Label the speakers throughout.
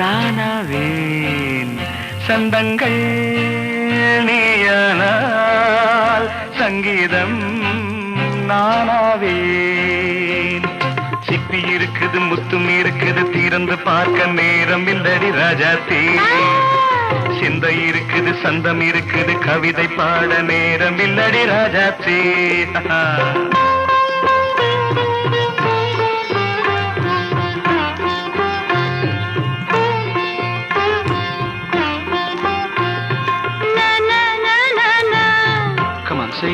Speaker 1: நானாவேன். சந்தங்கள் நீயானால் சங்கீதம் நானாவேன். சிப்பி இருக்குது முத்தும் இருக்குது திறந்து பார்க்க நேரம் இல்லடி ராஜாத்தி சிந்தை இருக்குது சந்தம் இருக்குது கவிதை பாட நேரம் இல்லடி ராஜா தீ.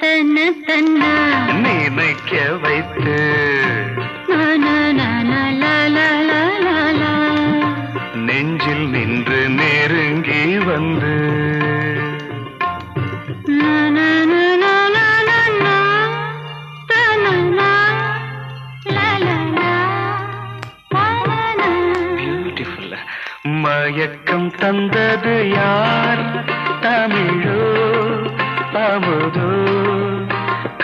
Speaker 2: தத்தன தன்னா.
Speaker 1: நினைக்க வைத்து. நெஞ்சில் நின்று நெருங்கி வந்து. மயக்கம் தந்தது யார்? தமிழோ அமுதோ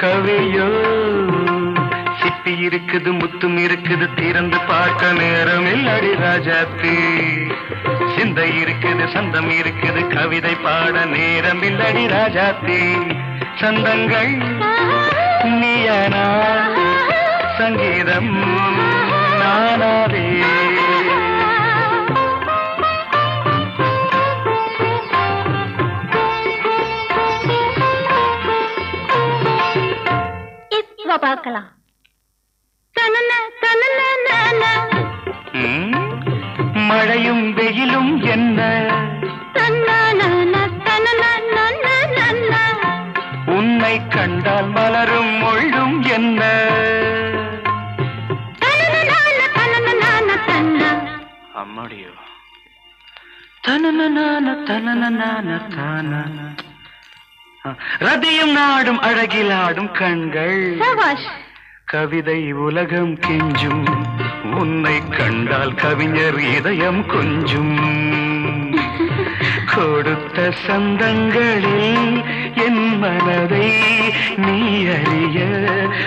Speaker 1: கவியோ சிப்பி இருக்குது முத்தும் இருக்குது திறந்து பார்க்க நேரம் இல்லடி ராஜாத்தி. சிந்தை இருக்குது சந்தம் இருக்குது கவிதை பாட நேரம் இல்லடி ராஜாத்தி. சந்தங்கள் நீயனா? சங்கீதம் நானாவே.
Speaker 2: பார்க்கலாம்.
Speaker 1: மழையும் வெயிலும் என்ன? உன்னை கண்டால் மலரும் மொழும் என்ன? அம்மாடியோ. தன தன தன தான? ரதியும் நாடும் அழகிலாடும் கண்கள். கவிதை உலகம் கெஞ்சும். உன்னை கண்டால் கவிஞர் இதயம் கொஞ்சும். கொடுத்த சந்தங்களில் என் மனதை நீ அறிய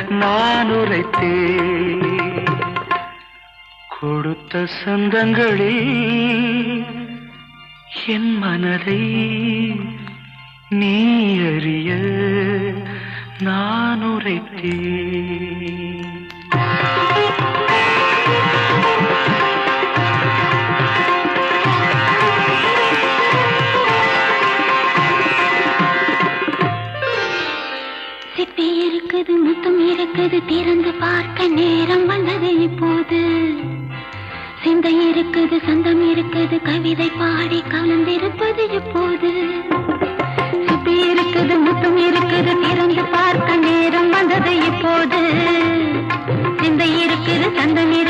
Speaker 1: நான் உரைத்தேன். கொடுத்த சந்தங்களில் என் மனதை நீ அறிய நான் உரைத்தேன்.
Speaker 2: சிப்பி இருக்குது முத்தம் இருக்குது திறந்து பார்க்க நேரம் வந்தது இப்போது. சிந்தை இருக்குது சந்தம் இருக்குது கவிதை பாடி கலந்திருப்பது இப்போது. ಮಾಡಲಿರ